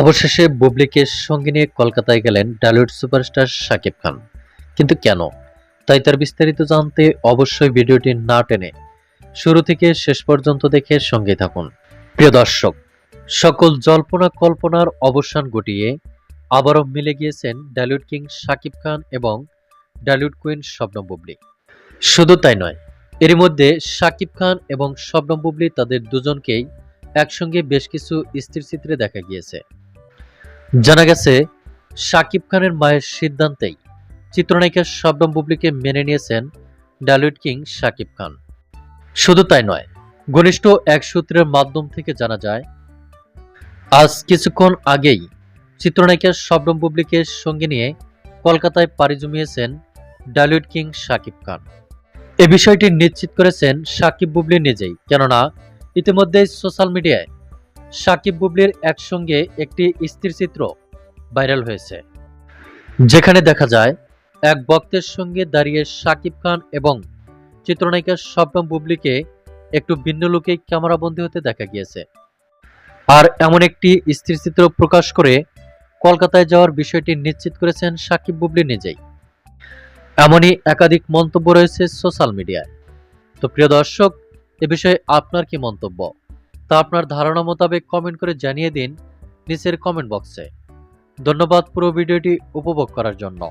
অবশেষে বুবলিকে সঙ্গে নিয়ে কলকাতায় গেলেন টলিউড সুপারস্টার শাকিব খান। কিন্তু কেন? তাই তার বিস্তারিত জানতে অবশ্যই ভিডিওটি না টেনে শুরু থেকে শেষ পর্যন্ত দেখে সঙ্গে থাকুন। প্রিয় দর্শক, সকল জল্পনা কল্পনার অবসান ঘটিয়ে আবারও মিলে গিয়েছেন ডালিউড কিং শাকিব খান এবং ডালিউড কুইন শবনম বুবলি। শুধু তাই নয়, এরই মধ্যে শাকিব খান এবং শবনম বুবলি তাদের দুজনকেই একসঙ্গে বেশ কিছু স্থিরচিত্রে দেখা গিয়েছে। জানা গেছে, শাকিব খানের মায়ের সিদ্ধান্তেই চিত্রনায়িকা শবনম বুবলিকে মেনে নিয়েছেন ডালিউড কিং শাকিব খান। শুধু তাই নয়, ঘনিষ্ঠ এক সূত্রের মাধ্যম থেকে জানা যায়, আজ কিছুক্ষণ আগেই চিত্রনায়িকা শবনম বুবলিকে সঙ্গে নিয়ে কলকাতায় পাড়ি জমিয়েছেন ডালিউড কিং শাকিব খান। এ বিষয়টি নিশ্চিত করেছেন সাকিব বুবলি নিজেই, কেননা ইতিমধ্যেই সোশ্যাল মিডিয়ায় সাকিব বুবলির একসঙ্গে একটি স্থিরচিত্র ভাইরাল হয়েছে। যেখানে দেখা যায়, এক বক্তের সঙ্গে দাঁড়িয়ে সাকিব খান এবং চিত্রনায়িকা শবনম বুবলিকে একটু ভিন্ন লোকে ক্যামেরাবন্দি হতে দেখা গিয়েছে। আর এমন একটি স্থিরচিত্র প্রকাশ করে কলকাতায় যাওয়ার বিষয়টি নিশ্চিত করেছেন সাকিব বুবলি নিজেই। এমনই একাধিক মন্তব্য রয়েছে সোশ্যাল মিডিয়ায়। তো প্রিয় দর্শক, এ বিষয়ে আপনার কি মন্তব্য? তা আপনার ধারণা মোতাবেক কমেন্ট করে জানিয়ে দিন নিচের কমেন্ট বক্সে ধন্যবাদ পুরো ভিডিওটি উপভোগ করার জন্য।